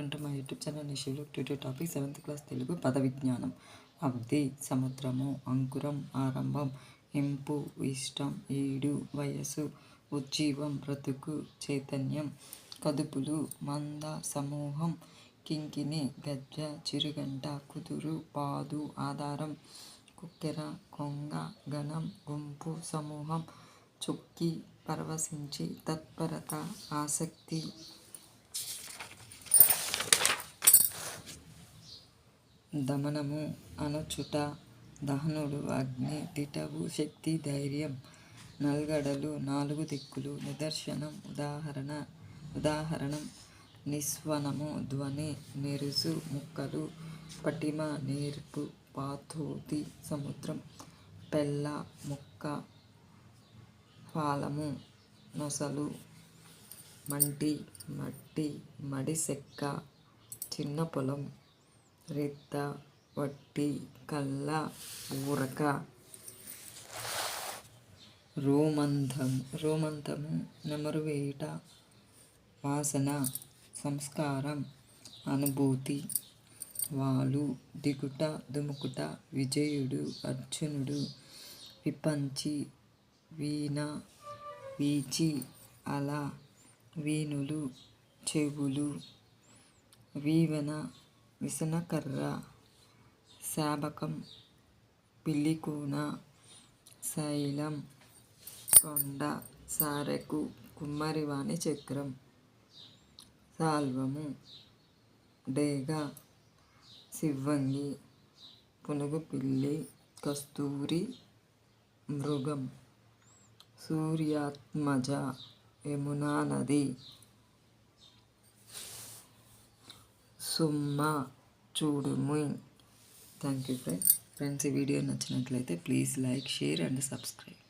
Welcome to my YouTube channel నిషులు to topic seventh class Telugu పద విజ్ఞానం. అబ్ది సముద్రము అంకురం ఆరంభం ఇంపు ఇష్టం ఈడు వయస్సు ఉజ్జీవం బ్రతుకు చైతన్యం కదుపులు మంద సమూహం కింకిని గజ్జ చిరుగంట కుదురు పాదు ఆధారం కుక్కెర కొంగ గణం గుంపు సమూహం చుక్కి పరవశించి తత్పరత ఆసక్తి దమనము అణచుట దహనుడు అగ్ని దిటవు శక్తి ధైర్యం నల్గడలు నాలుగు దిక్కులు నిదర్శనం ఉదాహరణ ఉదాహరణం నిస్వనము ధ్వని మెరుసు ముక్కలు పటిమ నేర్పు పాతోతి సముద్రం పెళ్ళ ముక్క ఫాలము నొసలు మంటి మట్టి మడిసెక్క చిన్న పొలం రిద్ద వట్టి కళ్ళ ఊరక. రోమంతం రోమంతము నెమరు వేయుట వాసన సంస్కారం అనుభూతి. వాలు దిగుట దుముకుట విజయుడు అర్జునుడు. విపంచి వీణ వీచి అలా వీణులు చెవులు. వీవెన విసనకర్ర శాబకం పిల్లికూన శైలం కొండ సారెకు కుమ్మరివాణి చక్రం సాల్వము డేగ సివ్వంగి పునుగుపిల్లి కస్తూరి మృగం సూర్యాత్మజ యమునా నది సుమ్మ చూడుము థ్యాంక్ యూ ఫ్రెండ్స్ ఫ్రెండ్స్ ఈ వీడియో నచ్చినట్లయితే please like share and subscribe.